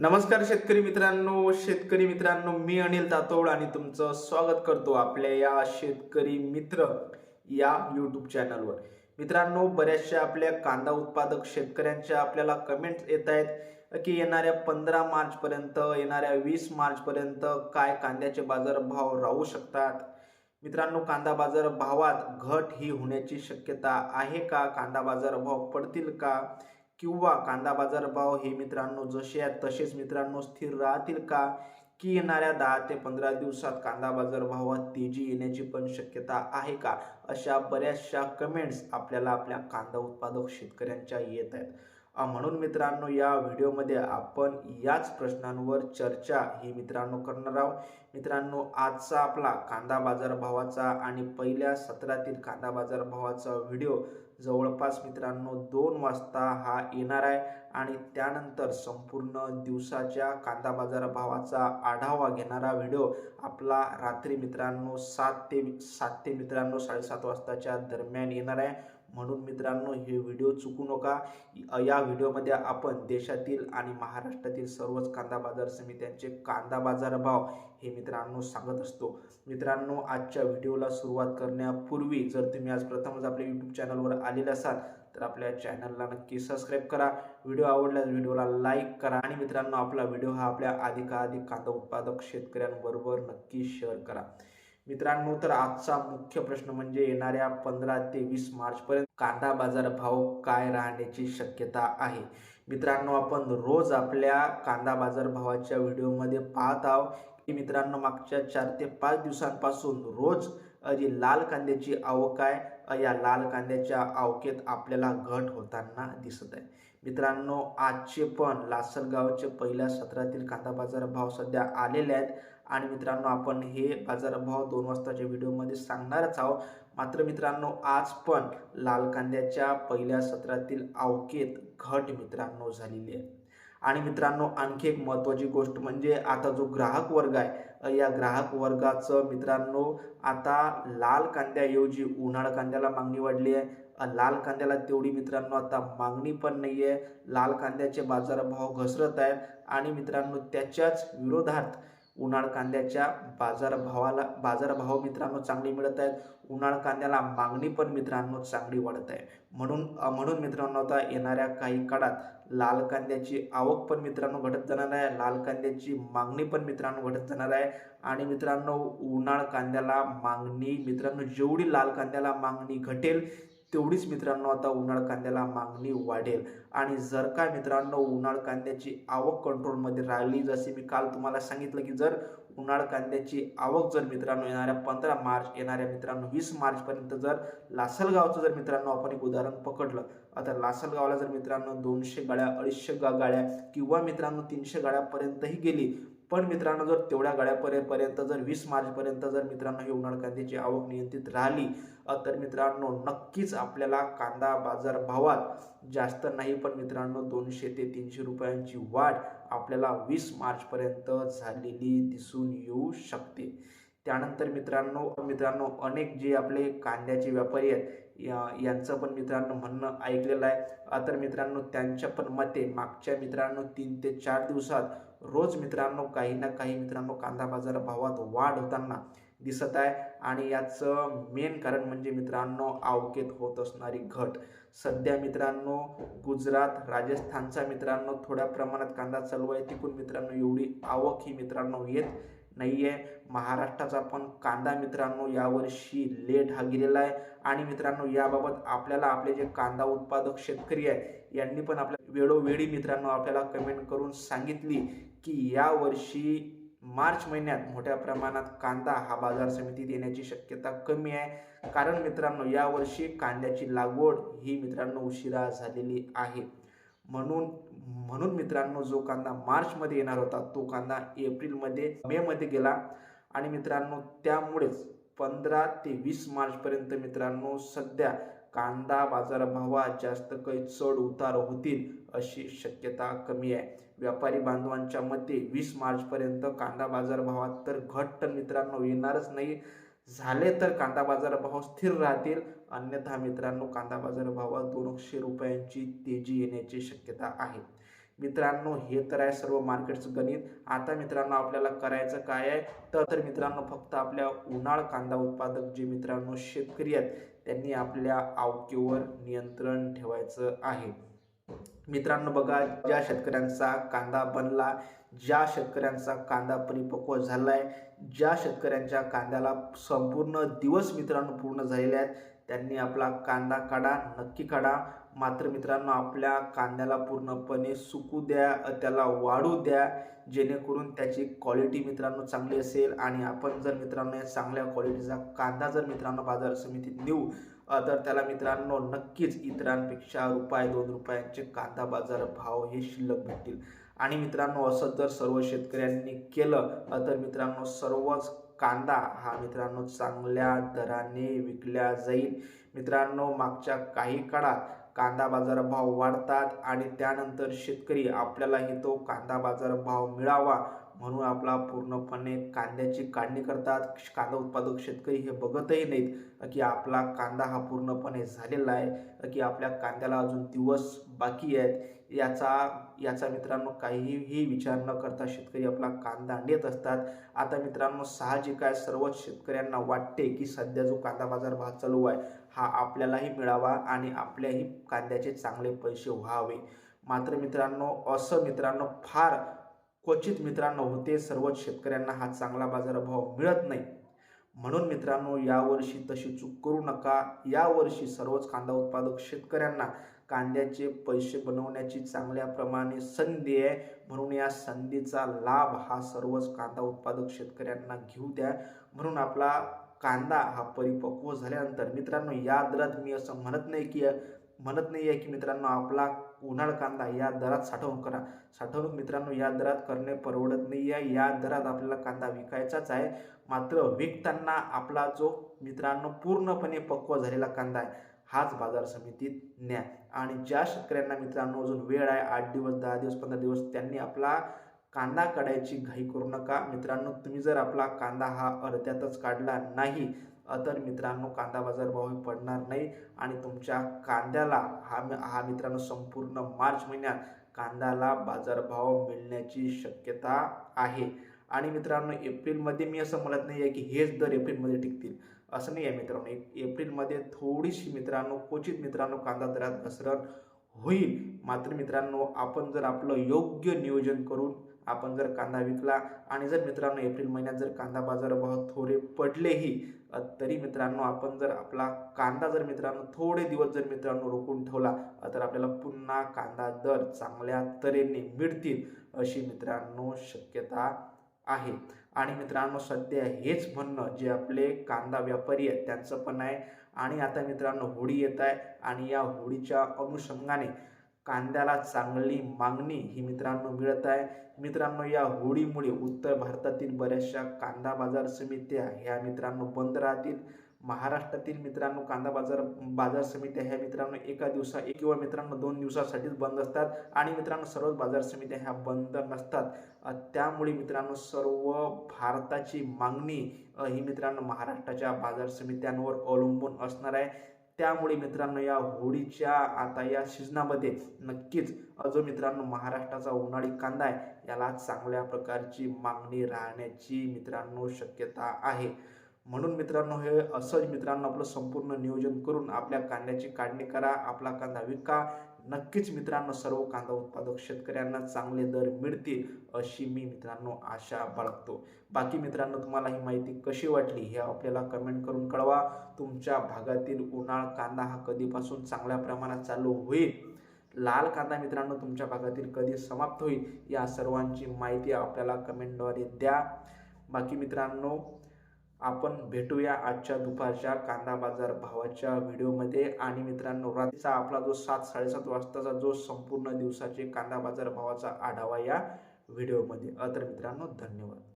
नमस्कार शेतकरी मित्रांनो शेतकरी मित्रांनो मी अनिल तातोड आणि तुमचं स्वागत करतो आपल्या या शेतकरी मित्र या यूट्यूब चॅनलवर मित्रांनो बऱ्याचशा आपल्या कांदा उत्पादक शेतकऱ्यांच्या आपल्याला कमेंट्स येत आहेत की येणाऱ्या पंधरा मार्चपर्यंत येणाऱ्या वीस मार्चपर्यंत काय कांद्याचे बाजारभाव राहू शकतात? मित्रांनो कांदा बाजार भावात घट ही होण्याची शक्यता आहे का? कांदा बाजार भाव पडतील का? किंवा कांदा बाजार भाव हे मित्रांनो जसे आहेत तसेच मित्रांनो स्थिर राहतील का? की येणाऱ्या दहा ते पंधरा दिवसात कांदा बाजार भावात तेजी येण्याची पण शक्यता आहे का? अशा बऱ्याचशा कमेंट्स आपल्याला आपल्या कांदा उत्पादक शेतकऱ्यांच्या येत आहेत. म्हणून मित्रांनो या व्हिडिओमध्ये आपण याच प्रश्नांवर चर्चा ही मित्रांनो करणार आहोत. मित्रांनो आजचा आपला कांदा बाजार भावाचा आणि पहिल्या सत्रातील कांदा बाजार भावाचा व्हिडिओ जवळपास मित्रांनो दोन वाजता हा येणार आहे आणि त्यानंतर संपूर्ण दिवसाच्या कांदा बाजार भावाचा आढावा घेणारा व्हिडिओ आपला रात्री मित्रांनो सात ते सात ते मित्रांनो साडेसात वाजताच्या दरम्यान येणार आहे. म्हणून मित्रांनो हे व्हिडिओ चुकू नका. या व्हिडिओमध्ये आपण देशातील आणि महाराष्ट्रातील सर्वच कांदा बाजार समित्यांचे कांदा बाजार भाव हे मित्रांनो सांगत असतो. मित्रांनो आजच्या व्हिडिओला सुरुवात करण्यापूर्वी जर तुम्ही आज प्रथमच आपल्या यूट्यूब चॅनलवर आलेले असाल तर आपल्या चॅनलला नक्की सबस्क्राईब करा. व्हिडिओ आवडल्यास व्हिडिओला लाईक करा आणि मित्रांनो आपला व्हिडिओ हा आपल्या अधिकाधिक कांदा उत्पादक शेतकऱ्यांबरोबर नक्की शेअर करा. मित्रांनो तर आजचा मुख्य प्रश्न म्हणजे येणाऱ्या पंधरा ते वीस मार्चपर्यंत कांदा बाजार भाव काय राहण्याची शक्यता आहे? मित्रांनो आपण रोज आपल्या कांदा बाजार भावाच्या व्हिडिओमध्ये पाहत आहोत की मित्रांनो मागच्या चार ते पाच दिवसांपासून रोज जी लाल कांद्याची आवक आहे या लाल कांद्याच्या आवकेत आपल्याला घट होताना दिसत आहे. मित्रांनो आजचे पण लासलगावचे पहिल्या सत्रातील कांदा बाजार भाव सध्या आलेले आहेत. आणि मित्रांनो आपण हे बाजारभाव दोन वाजताच्या व्हिडिओमध्ये सांगणारच आहोत. मात्र मित्रांनो आज पण लाल कांद्याच्या पहिल्या सत्रातील आवकेत घट मित्रांनो झालेली आहे. आणि मित्रांनो आणखी एक महत्त्वाची गोष्ट म्हणजे आता जो ग्राहक वर्ग आहे या ग्राहक वर्गाचं मित्रांनो आता लाल कांद्याऐवजी उन्हाळ कांद्याला मागणी वाढली आहे. लाल कांद्याला तेवढी मित्रांनो आता मागणी पण नाही आहे लाल कांद्याचे बाजारभाव घसरत आहेत. आणि मित्रांनो त्याच्याच विरोधात उन्हाळ कांद्याच्या बाजारभावाला बाजारभाव मित्रांनो चांगली मिळत आहेत. उन्हाळ कांद्याला मागणी पण मित्रांनो चांगली वाढत आहे. म्हणून म्हणून मित्रांनो आता येणाऱ्या काही काळात लाल कांद्याची आवक पण मित्रांनो घटत जाणार आहे. लाल कांद्याची मागणी पण मित्रांनो घटत जाणार आहे. आणि मित्रांनो उन्हाळ कांद्याला मागणी मित्रांनो जेवढी लाल कांद्याला मागणी घटेल तेवढीच मित्रांनो आता उन्हाळ कांद्याला मागणी वाढेल. आणि जर का मित्रांनो उन्हाळ कांद्याची आवक कंट्रोलमध्ये राहिली जसे मी काल तुम्हाला सांगितलं की जर उन्हाळ कांद्याची आवक जर मित्रांनो येणाऱ्या पंधरा मार्च येणाऱ्या मित्रांनो वीस मार्चपर्यंत जर लासलगावचं जर मित्रांनो आपण एक उदाहरण पकडलं आता लासलगावला जर मित्रांनो दोनशे गाड्या अडीचशे गा गाड्या किंवा मित्रांनो तीनशे गाड्यापर्यंतही गेली पण मित्रांनो जर तेवढ्या गाड्यापर्यंत जर वीस मार्चपर्यंत जर मित्रांनो ही उन्हाळ कांद्याची आवक नियंत्रित राहिली तर मित्रांनो नक्कीच आपल्याला कांदा बाजार भावात जास्त नाही पण मित्रांनो दोनशे ते तीनशे रुपयांची वाढ आपल्याला वीस मार्चपर्यंत झालेली दिसून येऊ शकते. त्यानंतर मित्रांनो मित्रांनो अनेक जे आपले कांद्याचे व्यापारी आहेत या यांचं पण मित्रांनो म्हणणं ऐकलेलं आहे. तर मित्रांनो त्यांच्या पण मते मागच्या मित्रांनो तीन ते चार दिवसात रोज मित्रांनो काही ना काही मित्रांनो कांदा बाजार भावात वाढ होताना दिसत आहे. आणि याचं मेन कारण म्हणजे मित्रांनो आवकेत होत असणारी घट. सध्या मित्रांनो गुजरात राजस्थानचा मित्रांनो थोड्या प्रमाणात कांदा चालू आहे. तिकून मित्रांनो एवढी आवक ही मित्रांनो येत नाही आहे महाराष्ट्राचा पण कांदा मित्रांनो यावर्षी लेट हा गेलेला आहे. आणि मित्रांनो याबाबत आपल्याला आपले जे कांदा उत्पादक शेतकरी आहे यांनी पण आपल्या वेळोवेळी मित्रांनो आपल्याला कमेंट करून सांगितली की यावर्षी मार्च महिन्यात मोठ्या प्रमाणात कांदा हा बाजार समितीत येण्याची शक्यता कमी आहे. कारण मित्रांनो यावर्षी कांद्याची लागवड ही मित्रांनो उशिरा झालेली आहे. म्हणून म्हणून मित्रांनो जो कांदा मार्चमध्ये येणार होता तो कांदा एप्रिलमध्ये मेमध्ये गेला. आणि मित्रांनो त्यामुळेच पंधरा ते वीस मार्चपर्यंत मित्रांनो सध्या कांदा बाजारभावात जास्त काही चढ उतार होतील अशी शक्यता कमी आहे. व्यापारी बांधवांच्या मते वीस मार्चपर्यंत कांदा बाजारभावात तर घट्ट तर मित्रांनो येणारच नाही. झाले तर कांदा बाजार भाव स्थिर राहतील. अन्यथा मित्रांनो कांदा बाजार भावात दोनशे रुपयांची तेजी येण्याची शक्यता आहे. मित्रांनो हे तर आहे सर्व मार्केटचं गणित. आता मित्रांनो आपल्याला करायचं काय आहे? तर तर मित्रांनो फक्त आपल्या उन्हाळ कांदा उत्पादक जे मित्रांनो शेतकरी आहेत त्यांनी आपल्या आवकेवर नियंत्रण ठेवायचं आहे. मित्रांनो बघा ज्या शेतकऱ्यांचा कांदा बनला ज्या शेतकऱ्यांचा कांदा परिपक्व झालाय ज्या शेतकऱ्यांच्या कांद्याला संपूर्ण दिवस मित्रांनो पूर्ण झालेले आहेत त्यांनी आपला कांदा काढा नक्की काढा. मात्र मित्रांनो आपल्या कांद्याला पूर्णपणे सुकू द्या त्याला वाढू द्या जेणेकरून त्याची क्वालिटी मित्रांनो चांगली असेल. आणि आपण जर मित्रांनो या चांगल्या क्वालिटीचा कांदा जर मित्रांनो बाजार समितीत नेऊ तर त्याला मित्रांनो नक्कीच इतरांपेक्षा रुपये दोन रुपयांचे कांदा बाजार भाव हे शिल्लक भेटतील. आणि मित्रांनो असं जर सर्व शेतकऱ्यांनी केलं तर मित्रांनो सर्वच कांदा हा मित्रांनो चांगल्या दराने विकल्या जाईल. मित्रांनो मागच्या काही काळात कांदा बाजार भाव वाढतात आणि त्यानंतर शेतकरी आपल्यालाही तो कांदा बाजार भाव मिळावा म्हणून आपला पूर्णपणे कांद्याची काढणी करतात. कांदा उत्पादक शेतकरी हे बघतही नाहीत की आपला कांदा हा पूर्णपणे झालेला आहे की आपल्या कांद्याला अजून दिवस बाकी आहेत. याचा याचा मित्रांनो काहीही विचार न करता शेतकरी आपला कांदा नेत असतात. आता मित्रांनो साहजिक आहे सर्वच शेतकऱ्यांना वाटते की सध्या जो कांदा बाजार भाव चालू आहे हा आपल्यालाही मिळावा आणि आपल्याही कांद्याचे चांगले पैसे व्हावे. मात्र मित्रांनो असं मित्रांनो फार क्वचित मित्रांनो होते सर्वच शेतकऱ्यांना हा चांगला बाजारभाव मिळत नाही. म्हणून मित्रांनो यावर्षी तशी चूक करू नका. यावर्षी सर्वच कांदा उत्पादक शेतकऱ्यांना कांद्याचे पैसे बनवण्याची चांगल्या प्रमाणे संधी आहे. म्हणून या संधीचा लाभ हा सर्वच कांदा उत्पादक शेतकऱ्यांना घेऊ द्या. म्हणून आपला कांदा हा परिपक्व झाल्यानंतर मित्रांनो या दरात मी असं म्हणत नाही की म्हणत नाही आहे की मित्रांनो आपला उन्हाळ कांदा या दरात साठवणूक करा. साठवणूक मित्रांनो या दरात करणे परवडत नाही आहे. या दरात आपल्याला कांदा विकायचाच आहे. मात्र विकताना आपला जो मित्रांनो पूर्णपणे पक्व झालेला कांदा आहे हाच बाजार समितीत न्या आणि ज्या शेतकऱ्यांना मित्रांनो अजून वेळ आहे आठ दिवस दहा दिवस पंधरा दिवस त्यांनी आपला कांदा काढायची घाई करू नका. मित्रांनो तुम्ही जर आपला कांदा हा अर्ध्यातच काढला नाही तर मित्रांनो कांदा बाजार भाव पडणार नाही. आणि तुमच्या कांद्याला हा हा मित्रांनो संपूर्ण मार्च महिन्यात कांद्याला बाजारभाव मिळण्याची शक्यता आहे. आणि मित्रांनो एप्रिलमध्ये मी असं म्हणत नाही आहे की हेच दर एप्रिलमध्ये टिकतील. असं नाही आहे मित्रांनो. एप्रिलमध्ये थोडीशी मित्रांनो क्वचित मित्रांनो कांदा दरात घसरण होईल. मात्र मित्रांनो आपण जर आपलं योग्य नियोजन करून आपण जर कांदा विकला आणि जर मित्रांनो एप्रिल महिन्यात जर कांदा बाजारभाव थोडे पडलेही तरी मित्रांनो आपण जर आपला कांदा जर मित्रांनो थोडे दिवस जर मित्रांनो रोखून ठेवला तर आपल्याला पुन्हा कांदा दर चांगल्या तऱ्हेने मिळतील अशी मित्रांनो शक्यता आहे. आणि मित्रांनो सध्या हेच म्हणणं जे आपले कांदा व्यापारी आहेत त्यांचं पण आहे. आणि आता मित्रांनो होळी येत आहे आणि या होळीच्या अनुषंगाने कांद्याला चांगली मागणी ही मित्रांनो मिळत आहे. मित्रांनो या होळीमुळे उत्तर भारतातील बऱ्याचशा कांदा बाजार समित्या ह्या मित्रांनो बंद राहतील. महाराष्ट्रातील मित्रांनो कांदा बाजार बाजार समित्या ह्या मित्रांनो एका दिवसा एक किंवा मित्रांनो दोन दिवसासाठीच बंद असतात आणि मित्रांनो सर्वच बाजार समित्या ह्या बंद नसतात. त्यामुळे मित्रांनो सर्व भारताची मागणी ही मित्रांनो महाराष्ट्राच्या बाजार समित्यांवर अवलंबून असणार आहे. त्यामुळे मित्रांनो या होळीच्या आता या सीझनामध्ये नक्कीच जो मित्रांनो महाराष्ट्राचा उन्हाळी कांदा आहे याला चांगल्या प्रकारची मागणी राहण्याची मित्रांनो शक्यता आहे. म्हणून मित्रांनो हे असंच मित्रांनो आपलं संपूर्ण नियोजन करून आपल्या कांद्याची काढणी करा आपला कांदा विका. नक्कीच मित्रांनो सर्व कांदा उत्पादक शेतकऱ्यांना चांगले दर मिळतील अशी मी मित्रांनो आशा बाळगतो. बाकी मित्रांनो तुम्हाला ही माहिती कशी वाटली हे आपल्याला कमेंट करून कळवा. तुमच्या भागातील उन्हाळ कांदा हा कधीपासून चांगल्या प्रमाणात चालू होईल? लाल कांदा मित्रांनो तुमच्या भागातील कधी समाप्त होईल? या सर्वांची माहिती आपल्याला कमेंटद्वारे द्या. बाकी मित्रांनो आपण भेटूया आजच्या दुपारच्या कांदा बाजार भावाच्या व्हिडिओमध्ये. आणि मित्रांनो रात्रीचा आपला जो सात साडेसात वाजताचा जो संपूर्ण दिवसाचे कांदा बाजार भावाचा आढावा या व्हिडिओमध्ये. तर मित्रांनो धन्यवाद.